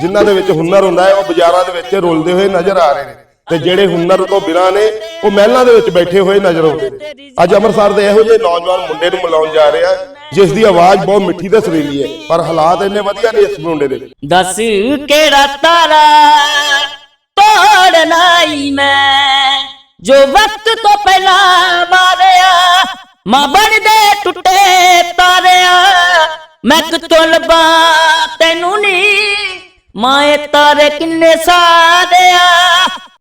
ਜਿਨ੍ਹਾਂ ਦੇ ਵਿੱਚ ਹੁਨਰ ਹੁੰਦਾ ਹੈ, ਉਹ ਬਾਜ਼ਾਰਾਂ ਦੇ ਵਿੱਚ ਰੁਲਦੇ ਹੋਏ ਨਜ਼ਰ ਆ ਰਹੇ ਨੇ। ਤੇ ਜਿਹੜੇ ਹੁਨਰ ਤੋਂ ਬਿਨਾਂ ਨੇ, ਉਹ ਮਹਿਲਾਂ ਦੇ ਵਿੱਚ ਬੈਠੇ ਹੋਏ ਨਜ਼ਰ ਆਉਂਦੇ ਨੇ। ਅੱਜ ਅੰਮ੍ਰਿਤਸਰ ਦੇ ਇਹੋ ਜਿਹੇ ਨੌਜਵਾਨ ਮੁੰਡੇ ਨੂੰ ਮਿਲਾਉਣ ਜਾ ਰਹੇ ਆ ਜਿਸ ਦੀ ਆਵਾਜ਼ ਬਹੁਤ ਮਿੱਠੀ ਤੇ ਸੁਰੀਲੀ ਹੈ, ਪਰ ਹਾਲਾਤ ਇੰਨੇ ਵਧੀਆ ਨਹੀਂ ਇਸ ਮੁੰਡੇ ਦੇ। ਦੱਸ ਕਿਹੜਾ ਤਾਰਾ ਤੋੜਨਾ ਮੈਂ, ਜੋ ਵਕਤ ਤੋਂ ਪਹਿਲਾਂ ਮਾਰਿਆ, ਮਾਂ ਬਣਦੇ ਟੁੱਟੇ ਤਾਰਿਆ। ਮੈਂ ਕਿਤੋਂ ਲੱਭਾਂ ਮਾਂ ਇਹ ਤਾਰੇ ਕਿੰਨੇ ਸਾਰਿਆ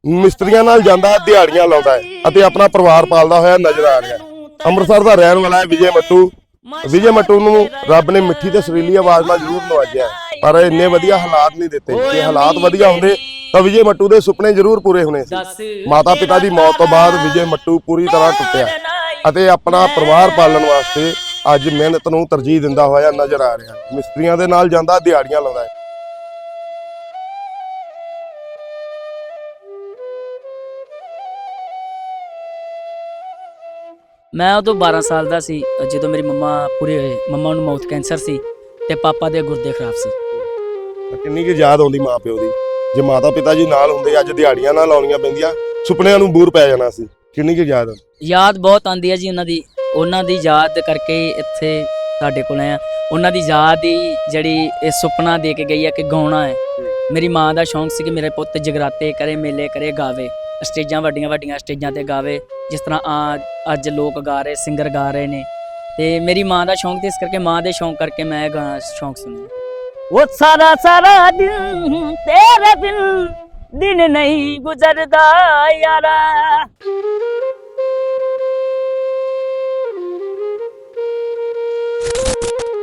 ਮਿਸਤਰੀਆਂ ਨਾਲ ਜਾਂਦਾ ਦਿਹਾੜੀਆਂ ਲਾਉਂਦਾ ਹੈ ਅਤੇ ਆਪਣਾ ਪਰਿਵਾਰ ਪਾਲਦਾ ਹੋਇਆ ਨਜ਼ਰ ਆ ਰਿਹਾ ਹੈ। ਅੰਮ੍ਰਿਤਸਰ ਦਾ ਰਹਿਣ ਵਾਲਾ ਹੈ ਵਿਜੇ ਮੱਟੂ। ਵਿਜੇ ਮੱਟੂ ਨੂੰ ਰੱਬ ਨੇ ਮਿੱਠੀ ਤੇ ਸੁਰੀਲੀ ਆਵਾਜ਼ ਨਾਲ ਜ਼ਰੂਰ ਨਵਾਜਿਆ ਹੈ, ਪਰ ਇੰਨੇ ਵਧੀਆ ਹਾਲਾਤ ਨਹੀਂ ਦਿੱਤੇ। ਜੇ ਹਾਲਾਤ ਵਧੀਆ ਹੁੰਦੇ ਤਾਂ ਵਿਜੇ ਮੱਟੂ ਦੇ ਸੁਪਨੇ ਜ਼ਰੂਰ ਪੂਰੇ ਹੋਣੇ ਸੀ। ਮਾਤਾ ਪਿਤਾ ਦੀ ਮੌਤ ਤੋਂ ਬਾਅਦ ਵਿਜੇ ਮੱਟੂ ਪੂਰੀ ਤਰ੍ਹਾਂ ਟੁੱਟਿਆ ਅਤੇ ਆਪਣਾ ਪਰਿਵਾਰ ਪਾਲਣ ਵਾਸਤੇ ਅੱਜ ਮਿਹਨਤ ਨੂੰ ਤਰਜੀਹ ਦਿੰਦਾ ਹੋਇਆ ਨਜ਼ਰ ਆ ਰਿਹਾ। ਮਿਸਤਰੀਆਂ ਦੇ ਨਾਲ ਜਾਂਦਾ ਦਿਹਾੜੀਆਂ ਲਾਉਂਦਾ ਹੈ। ਮੈਂ ਉਦੋਂ 12 ਸਾਲ ਦਾ ਸੀ ਜਦੋਂ ਮੇਰੀ ਮੰਮਾ ਪੂਰੇ ਹੋਏ। ਮੰਮਾ ਨੂੰ ਮਾਊਥ ਕੈਂਸਰ ਸੀ ਤੇ ਪਾਪਾ ਦੇ ਗੁਰਦੇ ਖਰਾਬ ਸੀ। ਕਿੰਨੀ ਕੁ ਯਾਦ ਆਉਂਦੀ ਮਾਂ ਪਿਓ ਦੀ? ਜੇ ਮਾਤਾ ਪਿਤਾ ਜੀ ਨਾਲ ਹੁੰਦੇ ਅੱਜ ਦਿਹਾੜੀਆਂ ਨਾਲ ਲਾਉਣੀਆਂ ਪੈਂਦੀਆਂ ਸੁਪਨਿਆਂ ਨੂੰ ਬੂਰ ਪੈ ਜਾਣਾ ਸੀ। ਕਿੰਨੀ ਕੁ ਯਾਦ ਯਾਦ ਬਹੁਤ ਆਉਂਦੀ ਹੈ ਜੀ ਉਹਨਾਂ ਦੀ। ਉਹਨਾਂ ਦੀ ਯਾਦ ਕਰਕੇ ਇੱਥੇ ਸਾਡੇ ਕੋਲ ਆਏ ਆ। ਉਹਨਾਂ ਦੀ ਯਾਦ ਹੀ ਜਿਹੜੀ ਇਹ ਸੁਪਨਾ ਦੇ ਕੇ ਗਈ ਹੈ ਕਿ ਗਾਉਣਾ ਹੈ। ਮੇਰੀ ਮਾਂ ਦਾ ਸ਼ੌਂਕ ਸੀ ਕਿ ਮੇਰੇ ਪੁੱਤ ਜਗਰਾਤੇ ਕਰੇ ਮੇਲੇ ਕਰੇ ਗਾਵੇ। ਸਟੇਜਾਂ ਵੱਡੀਆਂ ਵੱਡੀਆਂ ਸਟੇਜਾਂ ਤੇ ਗਾਵੇ ਜਿਸ ਤਰ੍ਹਾਂ ਆ ਅੱਜ ਲੋਕ ਗਾ ਰਹੇ ਸਿੰਗਰ ਗਾ ਰਹੇ ਨੇ। ਤੇ ਮੇਰੀ ਮਾਂ ਦਾ ਸ਼ੌਂਕ ਤੇ ਇਸ ਕਰਕੇ ਮਾਂ ਦੇ ਸ਼ੌਂਕ ਕਰਕੇ ਮੈਂ ਇਹ ਗਾਣਾ ਸ਼ੌਂਕ ਸੁਣਿਆ। ਉਹ ਸਾਰਾ ਸਾਰਾ ਦਿਨ ਤੇਰੇ ਬਿਨ ਦਿਨ ਨਹੀਂ ਗੁਜ਼ਰਦਾ ਯਾਰਾ।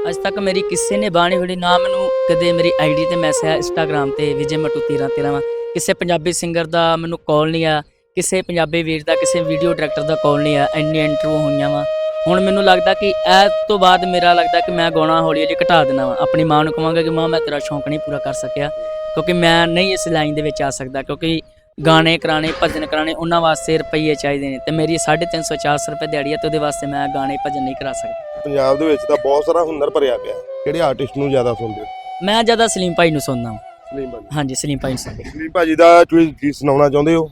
ਅੱਜ ਤੱਕ ਮੇਰੀ ਕਿਸੇ ਨੇ ਬਾਣੀ ਹੋਣੀ ਨਾ ਮੈਨੂੰ ਕਦੇ ਮੇਰੀ ਆਈਡੀ ਤੇ ਮੈਸੇਜ ਇੰਸਟਾਗ੍ਰam ਤੇ ਵਿਜੇ ਮਟੂ 13 13 ਕਿਸੇ ਪੰਜਾਬੀ ਸਿੰਗਰ ਦਾ ਮੈਨੂੰ ਕਾਲ ਨਹੀਂ ਆ ਕਿਸੇ ਪੰਜਾਬੀ ਵੀਰ ਦਾ ਕਿਸੇ ਵੀਡੀਓ ਡਾਇਰੈਕਟਰ ਦਾ ਕਾਲ ਨਹੀਂ ਆ ਇੰਨੀ ਇੰਟਰਵਿਊ ਹੋਈਆਂ ਵਾ। ਹੁਣ ਮੈਨੂੰ ਲੱਗਦਾ ਕਿ ਇਹ ਤੋਂ ਬਾਅਦ ਮੇਰਾ ਲੱਗਦਾ ਕਿ ਮੈਂ ਗਾਉਣਾ ਹੌਲੀ ਹੌਲੀ ਘਟਾ ਦੇਣਾ ਵਾ। ਆਪਣੀ ਮਾਂ ਨੂੰ ਕਹਾਂਗਾ ਕਿ ਮਾਂ ਮੈਂ ਤੇਰਾ ਸ਼ੌਂਕ ਨਹੀਂ ਪੂਰਾ ਕਰ ਸਕਿਆ ਕਿਉਂਕਿ ਮੈਂ ਨਹੀਂ ਇਸ ਲਾਈਨ ਦੇ ਵਿੱਚ ਆ ਸਕਦਾ ਕਿਉਂਕਿ ਗਾਣੇ ਕਰਾਣੇ ਭਜਨ ਕਰਾਣੇ ਉਹਨਾਂ ਵਾਸਤੇ ਰੁਪਈਏ ਚਾਹੀਦੇ ਨੇ। ਤੇ ਮੇਰੀ 350 400 ਰੁਪਏ ਦਿਹਾੜੀ ਹੈ ਤੇ ਉਹਦੇ ਵਾਸਤੇ ਮੈਂ ਗਾਣੇ ਭਜਨ ਨਹੀਂ ਕਰਾ ਸਕਦਾ। ਪੰਜਾਬ ਦੇ ਵਿੱਚ ਤਾਂ ਬਹੁਤ ਸਾਰਾ ਹੁਨਰ ਭਰਿਆ ਪਿਆ। ਕਿਹੜੇ ਆਰਟਿਸਟ ਨੂੰ ਜ਼ਿਆਦਾ ਸੁਣਦੇ ਮੈਂ ਜ਼ਿਆਦਾ ਸਲੀਮ ਭਾਈ ਨੂੰ ਸੁਣਦਾ ਹਾਂ ਸਲੀਮ ਭਾਜੀ। ਹਾਂਜੀ ਸਲੀਮ ਭਾਈ ਨੂੰ ਸੁਣਦਾ ਸਲੀਮ ਭਾਜੀ ਦਾ ਕੋਈ ਕੀ ਸੁਣਾਉਣਾ ਚਾਹੁੰਦੇ ਹੋ?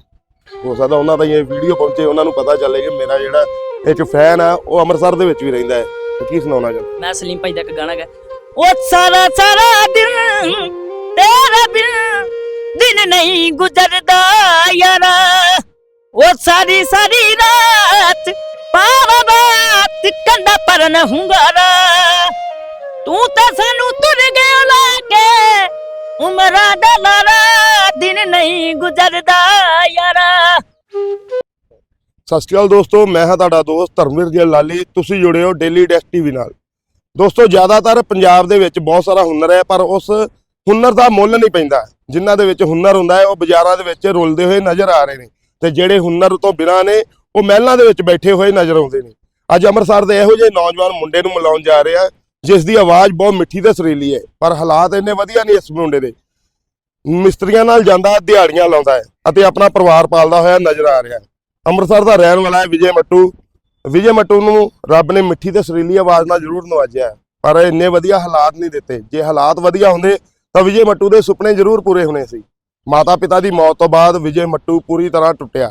ਹੋ ਸਕਦਾ ਉਹਨਾਂ ਦਾ ਇਹ ਵੀਡੀਓ ਪਹੁੰਚੇ ਉਹਨਾਂ ਨੂੰ ਪਤਾ ਚੱਲੇ ਕਿ ਮੇਰਾ ਜਿਹੜਾ ਇੱਕ ਫੈਨ ਆ ਉਹ ਅੰਮ੍ਰਿਤਸਰ ਦੇ ਵਿੱਚ ਵੀ ਰਹਿੰਦਾ ਹੈ। ਤੇ ਕੀ ਸੁਣਾਉਣਾ ਚਾਹੁੰਦੇ ਮੈਂ ਸਲੀਮ ਭਾਈ ਦਾ ਇੱਕ ਗਾਣਾ ਗਾ। ਉਹ ਸਾਰਾ ਸਾਰਾ ਦਿਨ ਤੇਰਾ ਬਿਨ ਦਿਨ ਨਹੀਂ ਗੁਜ਼ਰਦਾ ਯਾਰਾ। ਉਹ ਸਾਰੀ ਸਾਰੀ ਰਾਤ ਪਾਵਾ ਬਾਤ ਕੰਡਾ ਪਰਨ ਹੁੰਗਾਰਾ। ਤੂੰ ਤਾਂ ਸਾਨੂੰ ਤੁਰ ਗਿਆ ਲਾ ਕੇ ਉਮਰਾਂ ਦਾ ਲਾਰਾ, ਦਿਨ ਨਹੀਂ ਗੁਜ਼ਰਦਾ ਯਾਰਾ। ਸਤਿ ਸ਼੍ਰੀ ਅਕਾਲ ਦੋਸਤੋ, ਮੈਂ ਹਾਂ ਤੁਹਾਡਾ ਦੋਸਤ ਧਰਮਵੀਰ ਜੀ ਲਾਲੀ। ਤੁਸੀਂ ਜੁੜੇ ਹੋ ਡੇਲੀ ਡੈਸਕ ਟੀਵੀ ਨਾਲ। ਦੋਸਤੋ, ਜ਼ਿਆਦਾਤਰ ਪੰਜਾਬ ਦੇ ਵਿੱਚ ਬਹੁਤ ਸਾਰਾ ਹੁਨਰ ਹੈ, ਪਰ ਉਸ ਹੁਨਰ ਦਾ ਮੁੱਲ ਨਹੀਂ ਪੈਂਦਾ। ਜਿਨ੍ਹਾਂ ਦੇ ਵਿੱਚ ਹੁਨਰ ਹੁੰਦਾ ਹੈ, ਉਹ ਬਾਜ਼ਾਰਾਂ ਦੇ ਵਿੱਚ ਰੁਲਦੇ ਹੋਏ ਨਜ਼ਰ ਆ ਰਹੇ ਨੇ। ਤੇ ਜਿਹੜੇ ਹੁਨਰ ਤੋਂ ਬਿਨਾਂ ਨੇ, ਉਹ ਮਹਿਲਾਂ ਦੇ ਵਿੱਚ ਬੈਠੇ ਹੋਏ ਨਜ਼ਰ ਆਉਂਦੇ ਨੇ। ਅੱਜ ਅੰਮ੍ਰਿਤਸਰ ਦੇ ਇਹੋ ਜਿਹੇ ਨੌਜਵਾਨ ਮੁੰਡੇ ਨੂੰ ਮਿਲਾਉਣ ਜਾ ਰਹੇ ਆ ਜਿਸ ਦੀ ਆਵਾਜ਼ ਬਹੁਤ ਮਿੱਠੀ ਤੇ ਸੁਰੀਲੀ ਹੈ, ਪਰ ਹਾਲਾਤ ਇੰਨੇ ਵਧੀਆ ਨਹੀਂ ਇਸ ਮੁੰਡੇ ਦੇ। ਮਿਸਤਰੀਆਂ ਨਾਲ ਜਾਂਦਾ, ਦਿਹਾੜੀਆਂ ਲਾਉਂਦਾ ਹੈ ਅਤੇ ਆਪਣਾ ਪਰਿਵਾਰ ਪਾਲਦਾ ਹੋਇਆ ਨਜ਼ਰ ਆ ਰਿਹਾ ਹੈ। ਅੰਮ੍ਰਿਤਸਰ ਦਾ ਰਹਿਣ ਵਾਲਾ ਹੈ ਵਿਜੇ ਮੱਟੂ। ਵਿਜੇ ਮੱਟੂ ਨੂੰ ਰੱਬ ਨੇ ਮਿੱਠੀ ਤੇ ਸੁਰੀਲੀ ਆਵਾਜ਼ ਨਾਲ ਜ਼ਰੂਰ ਨਵਾਜਿਆ ਪਰ ਇੰਨੇ ਵਧੀਆ ਹਾਲਾਤ ਨਹੀਂ ਦਿੱਤੇ। ਜੇ ਹਾਲਾਤ ਵਧੀਆ ਹੁੰਦੇ, ਤਾਂ ਵਿਜੇ ਮੱਟੂ ਦੇ ਸੁਪਨੇ ਜ਼ਰੂਰ ਪੂਰੇ ਹੋਣੇ ਸੀ। ਮਾਤਾ ਪਿਤਾ ਦੀ ਮੌਤ ਤੋਂ ਬਾਅਦ ਵਿਜੇ ਮੱਟੂ ਪੂਰੀ ਤਰ੍ਹਾਂ ਟੁੱਟਿਆ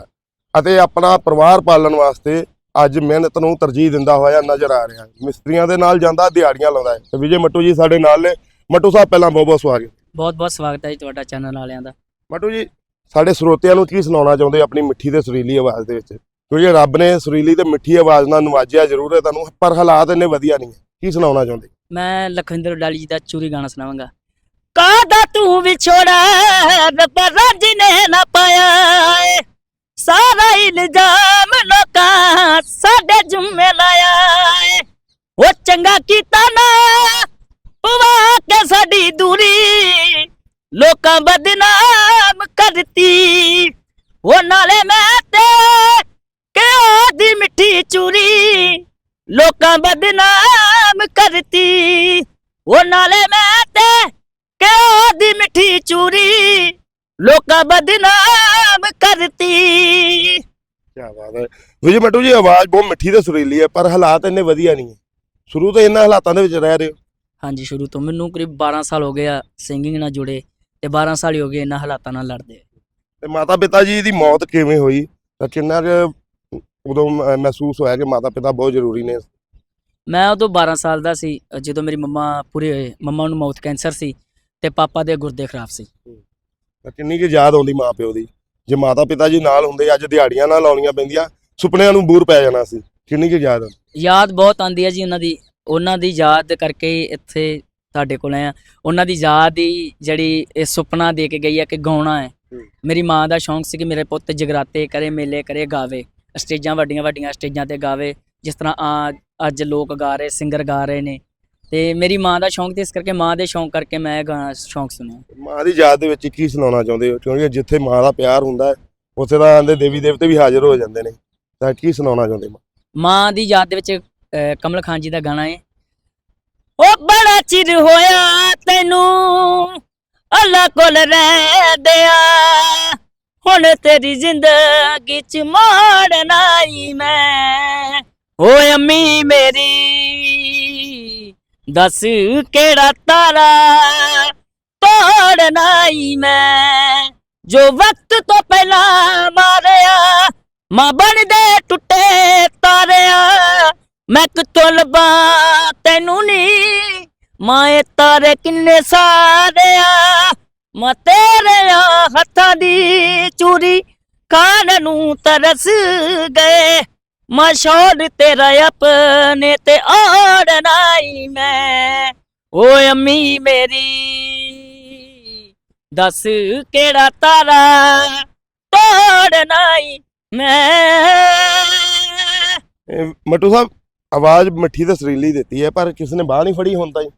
ਅਤੇ ਆਪਣਾ ਪਰਿਵਾਰ ਪਾਲਣ ਵਾਸਤੇ ਅੱਜ ਮਿਹਨਤ ਨੂੰ ਤਰਜੀਹ ਦਿੰਦਾ ਹੋਇਆ ਨਜ਼ਰ ਆ ਰਿਹਾ ਮਿਸਤਰੀਆਂ ਦੇ ਨਾਲ ਜਾਂਦਾ ਦਿਹਾੜੀਆਂ ਲਾਉਂਦਾ ਹੈ। ਤੇ ਵਿਜੇ ਮੱਟੂ ਜੀ ਸਾਡੇ ਨਾਲ ਨੇ। ਮੱਟੂ ਸਾਹਿਬ ਪਹਿਲਾਂ ਬਹੁਤ ਬਹੁਤ ਸਵਾਗਤ ਬਹੁਤ ਬਹੁਤ ਸਵਾਗਤ ਹੈ ਜੀ ਤੁਹਾਡਾ ਚੈਨਲ ਵਾਲਿਆਂ ਦਾ। ਮਟੂ ਜੀ ਸਾਡੇ ਸਰੋਤਿਆਂ ਨੂੰ ਕੀ ਸੁਣਾਉਣਾ ਚਾਹੁੰਦੇ ਆਪਣੀ ਮਿੱਠੀ ਤੇ ਸੁਰੀਲੀ ਆਵਾਜ਼ ਦੇ ਵਿੱਚ? ਕਿਉਂਕਿ ਰੱਬ ਨੇ ਸੁਰੀਲੀ ਤੇ ਮਿੱਠੀ ਆਵਾਜ਼ ਨਾਲ ਨਵਾਜਿਆ ਜ਼ਰੂਰ ਹੈ ਤੁਹਾਨੂੰ ਪਰ ਹਾਲਾਤ ਇੰਨੇ ਵਧੀਆ ਨਹੀਂ ਹੈ। ਕੀ ਸੁਣਾਉਣਾ ਚਾਹੁੰਦੇ? ਮੈਂ ਲਖਵਿੰਦਰ ਡਾਲੀ ਜੀ ਦਾ ਚੂਰੀ ਗਾਣਾ ਸੁਣਾਵਾਂਗਾ। ਕਾਦਾ ਤੂੰ ਵਿਛੋੜਾ ਰੱਬ ਰੱਜ ਨੇ ਨਾ ਪਾਇਆ ਸਾਰਾ ਇਲਜ਼ਾਮ ਲੋਕਾਂ ਸਾਡੇ ਜੁੰਮੇ ਲਾਇਆ ਏ ਉਹ ਚੰਗਾ ਕੀਤਾ ਨਾ ਪਵਾ ਕੇ ਸਾਡੀ ਦੂਰੀ ਲੋਕਾਂ ਬਦਨਾਮ ਕਰਤੀ ਉਹ ਨਾਲੇ ਮੈਂ ਤੇ ਕਿਉਂ ਦੀ ਮਿੱਠੀ ਚੂਰੀ ਲੋਕਾਂ ਬਦਨਾਮ ਕਰਤੀ ਉਹ ਨਾਲੇ ਮੈਂ ਤੇ ਕਿਉਂ ਦੀ ਮਿੱਠੀ ਚੂਰੀ ਲੋਕਾਂ ਬਦਨਾਮ ਕਰਤੀ ਕੀ ਬਾਤ ਹੈ। ਵਿਜੇ ਮਟੂ ਜੀ ਆਵਾਜ਼ ਬਹੁਤ ਮਿੱਠੀ ਤੇ ਸੁਰੀਲੀ ਹੈ ਪਰ ਹਾਲਾਤ ਇੰਨੇ ਵਧੀਆ ਨਹੀਂ ਹੈ। ਸ਼ੁਰੂ ਤੋਂ ਇਹਨਾਂ ਹਾਲਾਤਾਂ ਦੇ ਵਿੱਚ ਰਹਿ ਰਹੇ ਹੋ? ਹਾਂਜੀ ਸ਼ੁਰੂ ਤੋਂ। ਮੈਨੂੰ ਕਰੀਬ 12 ਸਾਲ ਹੋ ਗਏ ਆ ਸਿੰਗਿੰਗ ਨਾਲ ਜੁੜੇ ਤੇ 12 ਸਾਲ ਹੀ ਹੋ ਗਏ ਇਹਨਾਂ ਹਾਲਾਤਾਂ ਨਾਲ ਲੜਦੇ ਤੇ ਮਾਤਾ ਪਿਤਾ ਜੀ ਦੀ ਮੌਤ ਕਿਵੇਂ ਹੋਈ? ਤਾਂ ਕਿੰਨਾ ਕੁ ਉਦੋਂ ਮ- ਮਹਿਸੂਸ ਹੋਇਆ ਕਿ ਮਾਤਾ ਪਿਤਾ ਬਹੁਤ ਜ਼ਰੂਰੀ ਨੇ? ਮੈਂ ਉਦੋਂ 12 ਸਾਲ ਦਾ ਸੀ ਜਦੋਂ ਮੇਰੀ ਮੰਮਾ ਪੂਰੇ ਹੋਏ। ਮੰਮਾ ਨੂੰ ਮਾਊਥ ਕੈਂਸਰ ਸੀ ਤੇ ਪਾਪਾ ਦੇ ਗੁਰਦੇ ਖਰਾਬ ਸੀ। ਤਾਂ ਕਿੰਨੀ ਕੁ ਯਾਦ ਆਉਂਦੀ ਮਾਂ ਪਿਓ ਦੀ? ਜੇ ਮਾਤਾ ਪਿਤਾ ਜੀ ਨਾਲ ਹੁੰਦੇ ਅੱਜ ਦਿਹਾੜੀਆਂ ਨਾਲ ਲਾਉਣੀਆਂ ਪੈਂਦੀਆਂ ਸੁਪਨਿਆਂ ਨੂੰ ਬੂਰ ਪੈ ਜਾਣਾ ਸੀ। ਕਿੰਨੀ ਕੁ ਯਾਦ ਯਾਦ ਬਹੁਤ ਆਉਂਦੀ ਹੈ ਜੀ ਉਹਨਾਂ ਦੀ ਉਹਨਾਂ ਦੀ ਯਾਦ ਕਰਕੇ ਇੱਥੇ ਤੁਹਾਡੇ ਕੋਲ ਆਇਆ ਉਹਨਾਂ ਦੀ ਯਾਦ ਹੀ ਜਿਹੜੀ ਇਹ ਸੁਪਨਾ ਦੇ ਕੇ ਗਈ ਹੈ ਕਿ ਗਾਉਣਾ ਹੈ। ਹੂੰ। ਮੇਰੀ ਮਾਂ ਦਾ ਸ਼ੌਂਕ ਸੀ ਕਿ ਮੇਰੇ ਪੁੱਤ ਜਗਰਾਤੇ ਕਰੇ ਮੇਲੇ ਕਰੇ ਗਾਵੇ। ਸਟੇਜਾਂ ਵੱਡੀਆਂ ਵੱਡੀਆਂ ਸਟੇਜਾਂ ਤੇ ਗਾਵੇ। ਜਿਸ ਤਰ੍ਹਾਂ ਆ ਅੱਜ ਲੋਕ ਗਾ ਰਹੇ ਸਿੰਗਰ ਗਾ ਰਹੇ ਨੇ। ਤੇ ਮੇਰੀ ਮਾਂ ਦਾ ਸ਼ੌਂਕ ਤੇ ਇਸ ਕਰਕੇ ਮਾਂ ਦੇ ਸ਼ੌਂਕ ਕਰਕੇ ਮੈਂ ਇਹ ਗਾਣਾ ਸ਼ੌਂਕ ਸੁਣਿਆ। ਮਾਂ ਦੀ ਯਾਦ ਦੇ ਵਿੱਚ ਕੀ ਸੁਣਾਉਣਾ ਚਾਹੁੰਦੇ ਹੋ? ਕਿਉਂਕਿ ਜਿੱਥੇ ਮਾਂ ਦਾ ਪਿਆਰ ਹੁੰਦਾ ਹੈ ਉੱਥੇ ਤਾਂ ਆਂਦੇ ਦੇਵੀ ਦੇਵਤੇ ਵੀ ਹਾਜ਼ਰ ਹੋ ਜਾਂਦੇ ਨੇ। ਤਾਂ ਕੀ ਸੁਣਾਉਣਾ ਚਾਹੁੰਦੇ ਮਾਂ ਮਾਂ ਦੀ ਯਾਦ ਦੇ ਵਿੱਚ ਅਹ, ਕਮਲ ਖਾਨ ਜੀ ਦਾ ਗਾਣਾ ਹੈ ਉਹ ਬੜਾ ਚਿਰ ਹੋਇਆ ਤੈਨੂੰ ਅੱਲਾ ਕੋਲ ਰਹਿੰਦਿਆ ਹੁਣ ਤੇਰੀ ਜ਼ਿੰਦਗੀ ਚ ਮਾੜਨਾ ਹੀ ਮੈਂ। ਓਏ ਅੰਮੀ ਮੇਰੀ ਦੱਸ ਕਿਹੜਾ ਤਾਰਾ ਤੋੜਨਾ ਹੀ ਮੈਂ? ਜੋ ਵਕਤ ਤੋਂ ਪਹਿਲਾਂ ਮਾਰਿਆ, ਮਾਂ ਬਣਦੇ ਟੁੱਟੇ ਤਾਰਿਆ। ਮੈਂ ਕਿੱਥੋਂ ਲੱਭਾਂ, ਤੈਨੂੰ ਨੀ? ਮਾਂ ਤਾਰੇ ਕਿੰਨੇ ਸਾਰੇ ਆ ਮਾਂ ਤੇਰੇ ਹੱਥਾਂ ਦੀ ਚੂਰੀ ਖਾਣ ਨੂੰ ਤਰਸ ਗਏ। ਮਾਂ ਤੇਰਾ ਆਪਣੇ ਤੇ ਆੜਨਾ ਮੈਂ। ਓਏ ਅੰਮੀ ਮੇਰੀ, ਦੱਸ ਕਿਹੜਾ ਤਾਰਾ ਤੋੜਨਾ ਮੈਂ। ਇਹ ਮੱਟੂ ਸਾਹਿਬ, ਆਵਾਜ਼ ਮਿੱਠੀ ਤੇ ਸਰੀਲੀ ਦਿੱਤੀ ਹੈ, ਪਰ ਕਿਸੇ ਨੇ ਬਾਹ ਨਹੀਂ ਫੜੀ ਹੁੰਦਾ ਜੀ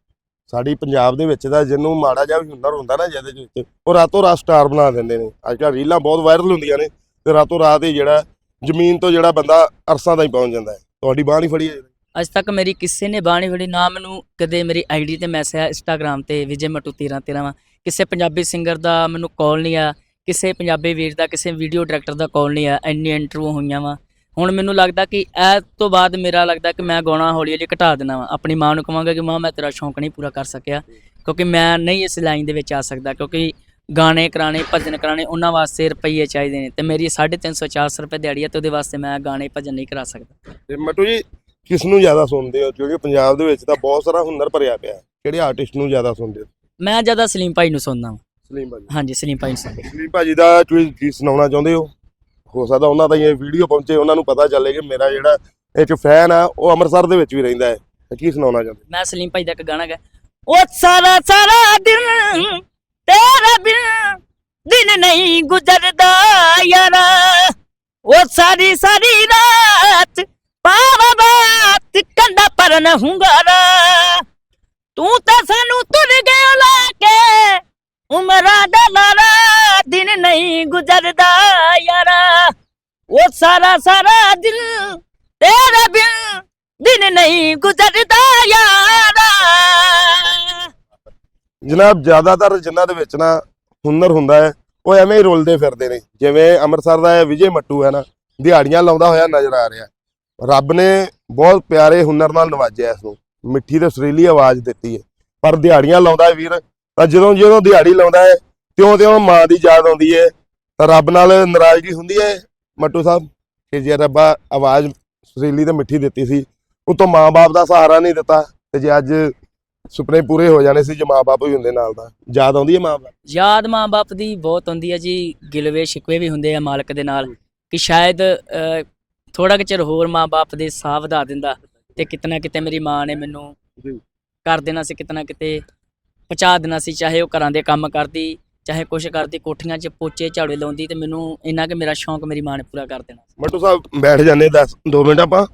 ਸਾਡੀ ਪੰਜਾਬ ਦੇ ਵਿੱਚ ਤਾਂ ਜਿਹਨੂੰ ਮਾੜਾ ਜਿਹਾ ਵੀ ਹੁਨਰ ਹੁੰਦਾ ਨਾ ਜਿਹਦੇ ਵਿੱਚ, ਉਹ ਰਾਤੋਂ ਰਾਤ ਸਟਾਰ ਬਣਾ ਦਿੰਦੇ ਨੇ। ਅੱਜ ਕੱਲ੍ਹ ਰੀਲਾਂ ਬਹੁਤ ਵਾਇਰਲ ਹੁੰਦੀਆਂ ਨੇ, ਤੇ ਰਾਤੋਂ ਰਾਤ ਹੀ ਜਿਹੜਾ ਜ਼ਮੀਨ ਤੋਂ ਜਿਹੜਾ ਬੰਦਾ ਅਰਸਾਂ ਤਾਈਂ ਪਹੁੰਚ ਜਾਂਦਾ ਹੈ। ਤੁਹਾਡੀ ਬਾਹ ਨਹੀਂ ਫੜੀ ਹੈ ਅੱਜ ਤੱਕ ਮੇਰੀ ਕਿਸੇ ਨੇ ਬਾਣੀ ਫੜੀ, ਨਾ ਮੈਨੂੰ ਕਦੇ ਮੇਰੀ ਆਈਡੀ ਤੇ ਮੈਸੇਜ ਆਇਆ ਇੰਸਟਾਗ੍ਰam ਤੇ, ਵਿਜੇ ਮਟੂ 13 13 ਕਿਸੇ ਪੰਜਾਬੀ ਸਿੰਗਰ ਦਾ ਮੈਨੂੰ ਕਾਲ ਨਹੀਂ ਆ ਕਿਸੇ ਪੰਜਾਬੀ ਵੀਰ ਦਾ, ਕਿਸੇ ਵੀਡੀਓ ਡਾਇਰੈਕਟਰ ਦਾ ਕਾਲ ਨਹੀਂ ਆ ਇੰਨੀ ਇੰਟਰਵਿਊ ਹੋਈਆਂ ਵਾ। ਹੁਣ ਮੈਨੂੰ ਲੱਗਦਾ ਕਿ ਇਹ ਤੋਂ ਬਾਅਦ ਮੇਰਾ ਲੱਗਦਾ ਕਿ ਮੈਂ ਗਾਉਣਾ ਹੌਲੀ ਹੌਲੀ ਘਟਾ ਦੇਣਾ ਵਾ। ਆਪਣੀ ਮਾਂ ਨੂੰ ਕਹਾਂਗਾ ਕਿ ਮਾਂ, ਮੈਂ ਤੇਰਾ ਸ਼ੌਂਕ ਨਹੀਂ ਪੂਰਾ ਕਰ ਸਕਿਆ, ਕਿਉਂਕਿ ਮੈਂ ਨਹੀਂ ਇਸ ਲਾਈਨ ਦੇ ਵਿੱਚ ਆ ਸਕਦਾ, ਕਿਉਂਕਿ ਗਾਣੇ ਕਰਾਣੇ ਭਜਨ ਕਰਾਣੇ ਉਹਨਾਂ ਵਾਸਤੇ ਰੁਪਈਏ ਚਾਹੀਦੇ ਨੇ ਤੇ ਮੇਰੀ 350 400 ਰੁਪਏ ਦਿਹਾੜੀ ਹੈ ਤੇ ਉਹਦੇ ਵਾਸਤੇ ਮੈਂ ਗਾਣੇ ਭਜਨ ਨਹੀਂ ਕਰਾ ਸਕਦਾ। ਤੇ ਮੱਟੂ ਜੀ ਕਿਸ ਨੂੰ ਜ਼ਿਆਦਾ ਸੁਣਦੇ ਹੋ? ਕਿਉਂਕਿ ਪੰਜਾਬ ਦੇ ਵਿੱਚ ਤਾਂ ਬਹੁਤ ਸਾਰਾ ਹੁਨਰ ਭਰਿਆ ਪਿਆ। ਹੈ ਕਿਹੜੇ ਆਰਟਿਸਟ ਨੂੰ ਜ਼ਿਆਦਾ ਸੁਣਦੇ ਹੋ? ਮੈਂ ਜ਼ਿਆਦਾ ਸਲੀਮ ਭਾਈ ਨੂੰ ਸੁਣਦਾ ਹਾਂ ਸਲੀਮ ਭਾਜੀ ਹਾਂਜੀ ਸਲੀਮ ਭਾਈ ਨੂੰ ਸੁਣਦਾ। ਸਲੀਮ ਭਾਜੀ ਦਾ ਕੋਈ ਕੀ ਸੁਣਾਉਣਾ ਚਾਹੁੰਦੇ ਹੋ? ਹੋ ਸਕਦਾ ਉਹਨਾਂ ਦਾ ਇਹ ਵੀਡੀਓ ਪਹੁੰਚੇ ਉਹਨਾਂ ਨੂੰ ਪਤਾ ਚੱਲੇ ਕਿ ਮੇਰਾ ਜਿਹੜਾ ਇੱਕ ਫੈਨ ਆ ਉਹ ਅੰਮ੍ਰਿਤਸਰ ਦੇ ਵਿੱਚ ਵੀ ਰਹਿੰਦਾ ਹੈ। ਤੇ ਕੀ ਸੁਣਾਉਣਾ ਚਾਹੁੰਦੇ ਮੈਂ ਸਲੀਮ ਭਾਈ ਦਾ ਇੱਕ ਗਾਣਾ ਗਾ ਉਹ ਸਾਰਾ ਸਾਰਾ ਦਿਨ ਤੇਰਾ ਬਿਨ ਦਿਨ ਨਹੀਂ ਗੁਜ਼ਰਦਾ ਯਾਰਾ। ਉਹ ਸਾਰੀ ਸਾਰੀ ਰਾਤ ਪਾਵਾ ਬਾਤ ਕੰਡਾ ਪਰ ਹੁੰਗਾਰਾ। ਤੂੰ ਤਾਂ ਸਾਨੂੰ ਤੁਰ ਗਿਆ ਲਾ ਕੇ, ਉਮਰਾਂ ਦਾ ਲਾਰਾ, ਦਿਨ ਨਹੀਂ ਗੁਜ਼ਰਦਾ ਯਾਰਾ। ਉਹ ਸਾਰਾ ਸਾਰਾ ਦਿਨ ਤੇਰਾ ਬਿਨ ਦਿਨ ਨਹੀਂ ਗੁਜ਼ਰਦਾ ਯਾਰਾ। ਜਨਾਬ ਜ਼ਿਆਦਾਤਰ ਜਿਨ੍ਹਾਂ ਦੇ ਵਿੱਚ ਨਾ ਹੁਨਰ ਹੁੰਦਾ ਹੈ, ਉਹ ਐਵੇਂ ਹੀ ਰੁਲਦੇ ਫਿਰਦੇ ਨੇ। ਜਿਵੇਂ ਅੰਮ੍ਰਿਤਸਰ ਦਾ ਇਹ ਵਿਜੇ ਮੱਟੂ ਹੈ ਨਾ, ਦਿਹਾੜੀਆਂ ਲਾਉਂਦਾ ਹੋਇਆ ਨਜ਼ਰ ਆ ਰਿਹਾ। ਰੱਬ ਨੇ ਬਹੁਤ ਪਿਆਰੇ ਹੁਨਰ ਨਾਲ ਨਵਾਜਿਆ ਇਸ ਨੂੰ। ਮਿੱਠੀ ਤੇ ਸੁਰੀਲੀ ਆਵਾਜ਼ ਦਿੱਤੀ ਹੈ। ਪਰ ਦਿਹਾੜੀਆਂ ਲਾਉਂਦਾ ਹੈ ਵੀਰ, ਤਾਂ ਜਦੋਂ ਜਦੋਂ ਦਿਹਾੜੀ ਲਾਉਂਦਾ ਹੈ ਤਿਉਂ ਤਿਉਂ ਮਾਂ ਦੀ ਯਾਦ ਆਉਂਦੀ ਹੈ। ਤਾਂ ਰੱਬ ਨਾਲ ਨਾਰਾਜ਼ਗੀ ਹੁੰਦੀ ਹੈ, ਮੱਟੂ ਸਾਹਿਬ, ਕਿ ਜੇ ਰੱਬਾ ਆਵਾਜ਼ ਸੁਰੀਲੀ ਤੇ ਮਿੱਠੀ ਦਿੱਤੀ ਸੀ, ਉਤੋਂ ਮਾਂ-ਬਾਪ ਦਾ ਸਹਾਰਾ ਨਹੀਂ ਦਿੱਤਾ, ਤੇ ਜੇ ਅੱਜ ਸੁਪਨੇ ਪੂਰੇ ਹੋ ਜਾਣੇ ਸੀ ਜੇ ਮਾਂ-ਬਾਪ ਵੀ ਹੁੰਦੇ ਨਾਲ ਦਾ ਯਾਦ ਆਉਂਦੀ ਹੈ ਮਾਂ-ਬਾਪ? ਯਾਦ ਮਾਂ-ਬਾਪ ਦੀ ਬਹੁਤ ਹੁੰਦੀ ਹੈ ਜੀ ਗਿਲਵੇ ਸ਼ਿਕਵੇ ਵੀ ਹੁੰਦੇ ਆ ਮਾਲਕ ਦੇ ਨਾਲ ਕਿ ਸ਼ਾਇਦ ਥੋੜਾ ਕੁ ਚਿਰ ਹੋਰ ਮਾਂ-ਬਾਪ ਦੇ ਸਾਹ ਵਧਾ ਦਿੰਦਾ ਤੇ ਕਿਤਨਾ ਕਿਤੇ ਮੇਰੀ ਮਾਂ ਨੇ ਮੈਨੂੰ ਜੀ। ਕਰ ਦੇਣਾ ਸੀ ਕਿਤਨਾ ਕਿਤੇ ਪਹੁੰਚਾ ਦੇਣਾ ਸੀ ਚਾਹੇ ਉਹ ਘਰਾਂ ਦੇ ਕੰਮ ਕਰਦੀ ਚਾਹੇ ਕੁਛ ਕਰਦੀ ਕੋਠੀਆਂ 'ਚ ਪੋਚੇ ਝਾੜੂ ਲਾਉਂਦੀ ਤੇ ਮੈਨੂੰ ਇੰਨਾ ਕਿ ਮੇਰਾ ਸ਼ੌਂਕ ਮੇਰੀ ਮਾਂ ਨੇ ਪੂਰਾ ਕਰ ਦੇਣਾ ਮੱਟੂ ਸਾਹਿਬ ਬੈਠ ਜਾਂਦੇ 10 2 ਮਿੰਟ ਆਪਾਂ।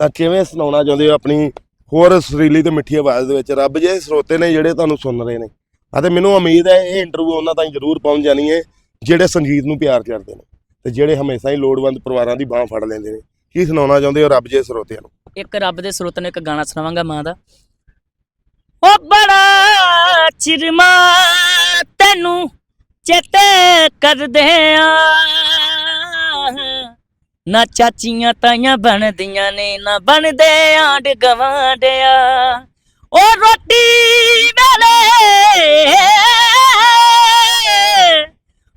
ਤਾਂ ਕਿਵੇਂ ਸੁਣਾਉਣਾ ਚਾਹੁੰਦੇ ਹੋ ਆਪਣੀ ਹੋਰ ਸੁਰੀਲੀ ਤੇ ਮਿੱਠੀ ਆਵਾਜ਼ ਦੇ ਵਿੱਚ, ਰੱਬ ਜੇ ਸਰੋਤੇ ਨੇ ਜਿਹੜੇ ਤੁਹਾਨੂੰ ਸੁਣ ਰਹੇ ਨੇ। ਅਤੇ ਮੈਨੂੰ ਉਮੀਦ ਹੈ ਇਹ ਇੰਟਰਵਿਊ ਉਹਨਾਂ ਤਾਈਂ ਜ਼ਰੂਰ ਪਹੁੰਚ ਜਾਣੀ ਹੈ, ਜਿਹੜੇ ਸੰਗੀਤ ਨੂੰ ਪਿਆਰ ਕਰਦੇ ਨੇ ਤੇ ਜਿਹੜੇ ਹਮੇਸ਼ਾ ਹੀ ਲੋੜਵੰਦ ਪਰਿਵਾਰਾਂ ਦੀ ਬਾਹ ਫੜ ਲੈਂਦੇ ਨੇ। ਕੀ ਸੁਣਾਉਣਾ ਚਾਹੁੰਦੇ ਹੋ ਰੱਬ ਜੇ ਸਰੋਤਿਆਂ ਨੂੰ? ਇੱਕ ਰੱਬ ਦੇ ਸਰੋਤ ਨੂੰ ਇੱਕ ਗਾਣਾ ਸੁਣਾਵਾਂਗਾ ਮਾਂ ਦਾ। ਉਹ ਬੜਾ ਚਿਰਮਾ ਤੈਨੂੰ ਚੇਤੇ ਕਰਦੇ ਆ। ਨਾ ਚਾਚੀਆਂ ਤਾਈਆਂ ਬਣਦੀਆਂ ਨੇ, ਨਾ ਬਣਦੇ ਆਂਡ ਗਵਾਂਡਿਆ ਓ ਰੋਟੀ ਵੇਲੇ।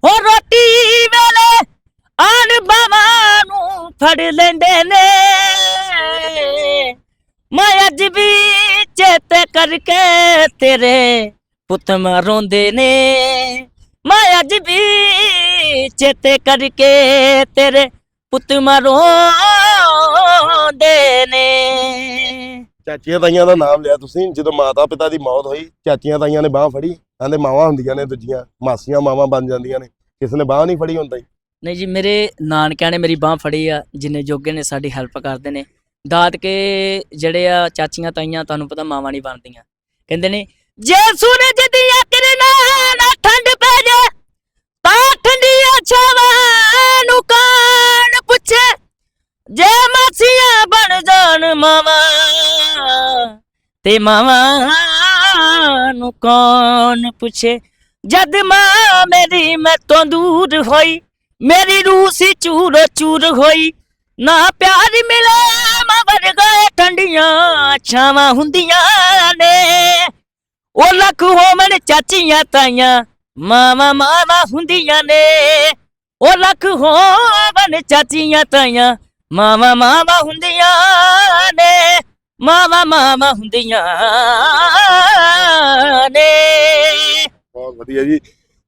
ਓ ਰੋਟੀ ਵੇਲੇ ਆਣ ਬਾਵਾ ਨੂੰ ਫੜ ਲੈਂਦੇ ਨੇ। ਮੈਂ ਅੱਜ ਵੀ ਚੇਤੇ ਕਰਕੇ ਤੇਰੇ ਪੁੱਤ ਮਰੋਂਦੇ ਨੇ। ਮੈਂ ਅੱਜ ਵੀ ਚੇਤੇ ਕਰਕੇ ਤੇਰੇ ਪੁੱਤ ਰੋਂਦੇ ਨੇ। ਚਾਚੀਆਂ ਤਾਈਆਂ ਦਾ ਨਾਮ ਲਿਆ ਤੁਸੀਂ ਜਦੋਂ ਮਾਤਾ ਪਿਤਾ ਦੀ ਮੌਤ ਹੋਈ ਚਾਚੀਆਂ ਤਾਈਆਂ ਨੇ ਬਾਹ ਫੜੀ ਕਹਿੰਦੇ ਮਾਵਾਂ ਹੁੰਦੀਆਂ ਨੇ ਦੂਜੀਆਂ ਮਾਸੀਆਂ ਮਾਵਾਂ ਬਣ ਜਾਂਦੀਆਂ ਨੇ ਕਿਸ ਨੇ ਬਾਹ ਨਹੀਂ ਫੜੀ ਹੁੰਦਾ ਨਹੀਂ ਜੀ ਮੇਰੇ ਨਾਨਕਿਆਂ ਨੇ ਮੇਰੀ ਬਾਹ ਫੜੀ ਆ ਜਿੰਨੇ ਜੋਗੇ ਨੇ ਸਾਡੀ ਹੈਲਪ ਕਰਦੇ ਨੇ। ਦਾਦਕੇ ਜਿਹੜੇ ਆ ਚਾਚੀਆਂ ਤਾਈਆਂ ਤੁਹਾਨੂੰ ਪਤਾ ਮਾਵਾਂ ਨਹੀਂ ਬਣਦੀਆਂ। ਕਹਿੰਦੇ ਨੇ ਜੇ ਸੂਰਜ ਕਿਰਨਾਂ ਨਾਲ ਠੰਡ ਪੈ ਜਾ ਤਾਂ ਠੰਡੀਆਂ ਛਾਵਾਂ ਕਾਣ ਜੇ ਮਾਸੀਆਂ ਬਣ ਜਾਣ ਮਾਵਾਂ, ਤੇ ਮਾਵਾਂ ਨੂੰ ਕੌਣ ਪੁੱਛੇ? ਜਦ ਮਾਂ ਮੇਰੀ ਮੈਂ ਤੋਂ ਦੂਰ ਹੋਈ, ਮੇਰੀ ਰੂਹ ਸੀ ਚੂਰ ਚੂਰ ਹੋਈ, ਨਾ ਪਿਆਰ ਮਿਲੇ ਮਾਂ ਵਰਗਾ ਠੰਡੀਆਂ ਛਾਵਾਂ ਹੁੰਦੀਆਂ ਨੇ। ਉਹ ਲੱਖ ਹੋਵਣ ਚਾਚੀਆਂ ਤਾਈਆਂ, ਮਾਵਾਂ ਮਾਵਾਂ ਹੁੰਦੀਆਂ ਨੇ। ਉਹ ਲੱਖ ਹੋਵਣ ਚਾਚੀਆਂ ਤਾਈਆਂ, ਮਾਵਾਂ ਮਾਵਾਂ ਹੁੰਦੀਆਂ ਨੇ, ਮਾਵਾਂ ਮਾਵਾਂ ਹੁੰਦੀਆਂ ਨੇ। ਬਹੁਤ ਵਧੀਆ ਜੀ।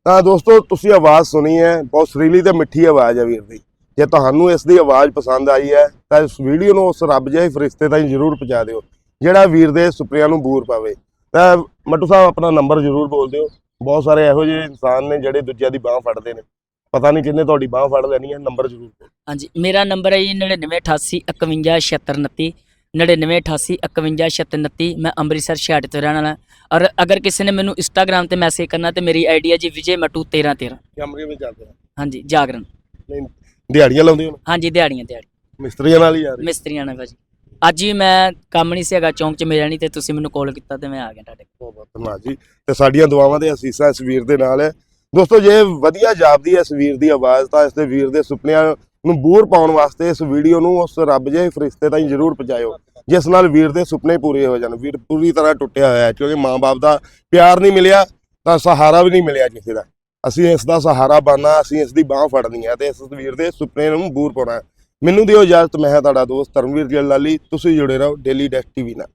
ਤਾਂ ਦੋਸਤੋ, ਤੁਸੀਂ ਆਵਾਜ਼ ਸੁਣੀ ਹੈ, ਬਹੁਤ ਸੁਰੀਲੀ ਤੇ ਮਿੱਠੀ ਆਵਾਜ਼ ਹੈ ਵੀਰ ਦੀ। ਜੇ ਤੁਹਾਨੂੰ ਇਸ ਦੀ ਆਵਾਜ਼ ਪਸੰਦ ਆਈ ਹੈ, ਤਾਂ ਇਸ ਵੀਡੀਓ ਨੂੰ ਉਸ ਰੱਬ ਜਿਹੇ ਫਰਿਸ਼ਤੇ ਤਾਈਂ ਜ਼ਰੂਰ ਪਹੁੰਚਾ ਦਿਓ, ਜਿਹੜਾ ਵੀਰ ਦੇ ਸੁਪਨਿਆਂ ਨੂੰ ਬੂਰ ਪਾਵੇ। ਤਾਂ ਮੱਟੂ ਸਾਹਿਬ, ਆਪਣਾ ਨੰਬਰ ਜ਼ਰੂਰ ਬੋਲ ਦਿਓ। ਬਹੁਤ ਸਾਰੇ ਇਹੋ ਜਿਹੇ ਇਨਸਾਨ ਨੇ ਜਿਹੜੇ ਦੂਜਿਆਂ ਦੀ ਬਾਹ ਫੜਦੇ ਨੇ। ਪਤਾ ਨਹੀਂ ਕਿੰਨੇ ਤੁਹਾਡੀ ਬਾਹ ਫੜ ਲੈਣੀ ਹੈ ਨੰਬਰ ਜ਼ਰੂਰ ਬੋਲ। ਹਾਂਜੀ ਮੇਰਾ ਨੰਬਰ ਹੈ ਜੀ 9988 9988 ਮੈਂ ਅੰਮ੍ਰਿਤਸਰ ਛਾਟ ਤੋਂ ਰਹਿਣ ਵਾਲਾ। ਔਰ ਅਗਰ ਕਿਸੇ ਨੇ ਮੈਨੂੰ ਇੰਸਟਾਗ੍ਰam ਤੇ ਮੈਸੇਜ ਕਰਨਾ ਤੇ ਮੇਰੀ ਆਈਡੀ ਹੈ ਜੀ ਵਿਜੇ ਮਟੂ 1313 ਕੈਮਰੇ ਵਿੱਚ ਚੱਲਦੇ ਹਾਂਜੀ ਜਾਗਰਣ। ਨਹੀਂ ਦਿਹਾੜੀਆਂ ਲਾਉਂਦੇ ਹੋ? ਹਾਂਜੀ ਦਿਹਾੜੀਆਂ ਦਿਹਾੜੀ ਮਿਸਤਰੀਆਂ ਨਾਲ ਹੀ ਯਾਰ ਮਿਸਤਰੀਆਂ ਨੇ ਭਾਜੀ। ਅੱਜ ਵੀ ਮੈਂ ਕੰਮ ਨਹੀਂ ਸੀ ਹੈਗਾ ਚੌਂਕ 'ਚ ਮਿਲਿਆ ਨਹੀਂ ਤੇ ਤੁਸੀਂ ਮੈਨੂੰ ਕਾਲ ਕੀਤਾ ਤੇ ਮੈਂ ਆ ਗਿਆ ਤੁਹਾਡੇ ਕੋਲ। ਬਹੁਤ ਬਹੁਤ ਧੰਨਵਾਦ ਜੀ। ਤੇ ਸਾਡੀਆਂ ਦੁਆਵਾਂ ਦੇ ਅਸੀਸਾਂ ਇਸ ਵੀਰ ਦੇ ਨਾਲ ਹੈ। ਦੋਸਤੋ, ਜੇ ਵਧੀਆ ਜਾਪਦੀ ਹੈ ਇਸ ਵੀਰ ਦੀ ਆਵਾਜ਼, ਤਾਂ ਇਸ ਦੇ ਵੀਰ ਦੇ ਸੁਪਨਿਆਂ ਨੂੰ ਬੂਰ ਪਾਉਣ ਵਾਸਤੇ ਇਸ ਵੀਡੀਓ ਨੂੰ ਉਸ ਰੱਬ ਜਿਹੇ ਫਰਿਸ਼ਤੇ ਤਾਈਂ ਜ਼ਰੂਰ ਪਹੁੰਚਾਇਓ, ਜਿਸ ਨਾਲ ਵੀਰ ਦੇ ਸੁਪਨੇ ਪੂਰੇ ਹੋ ਜਾਣ। ਵੀਰ ਪੂਰੀ ਤਰ੍ਹਾਂ ਟੁੱਟਿਆ ਹੋਇਆ ਹੈ, ਕਿਉਂਕਿ ਮਾਂ-ਬਾਪ ਦਾ ਪਿਆਰ ਨਹੀਂ ਮਿਲਿਆ, ਤਾਂ ਸਹਾਰਾ ਵੀ ਨਹੀਂ ਮਿਲਿਆ ਕਿਸੇ ਦਾ। ਅਸੀਂ ਇਸ ਦਾ ਸਹਾਰਾ ਬਣਨਾ, ਅਸੀਂ ਇਸ ਦੀ ਬਾਹ ਫੜਨੀ ਹੈ ਤੇ ਇਸ ਵੀਰ ਦੇ ਸੁਪਨੇ ਨੂੰ ਬੂਰ ਪਾਉਣਾ ਮੈਨੂੰ ਦਿਓ ਇਜਾਜ਼ਤ, ਮੈਂ ਹਾਂ ਤੁਹਾਡਾ ਦੋਸਤ ਧਰਮਵੀਰ ਜਲਾਲੀ, ਤੁਸੀਂ ਜੁੜੇ ਰਹੋ ਡੇਲੀ ਡੈਸਕ ਟੀਵੀ ਨਾਲ।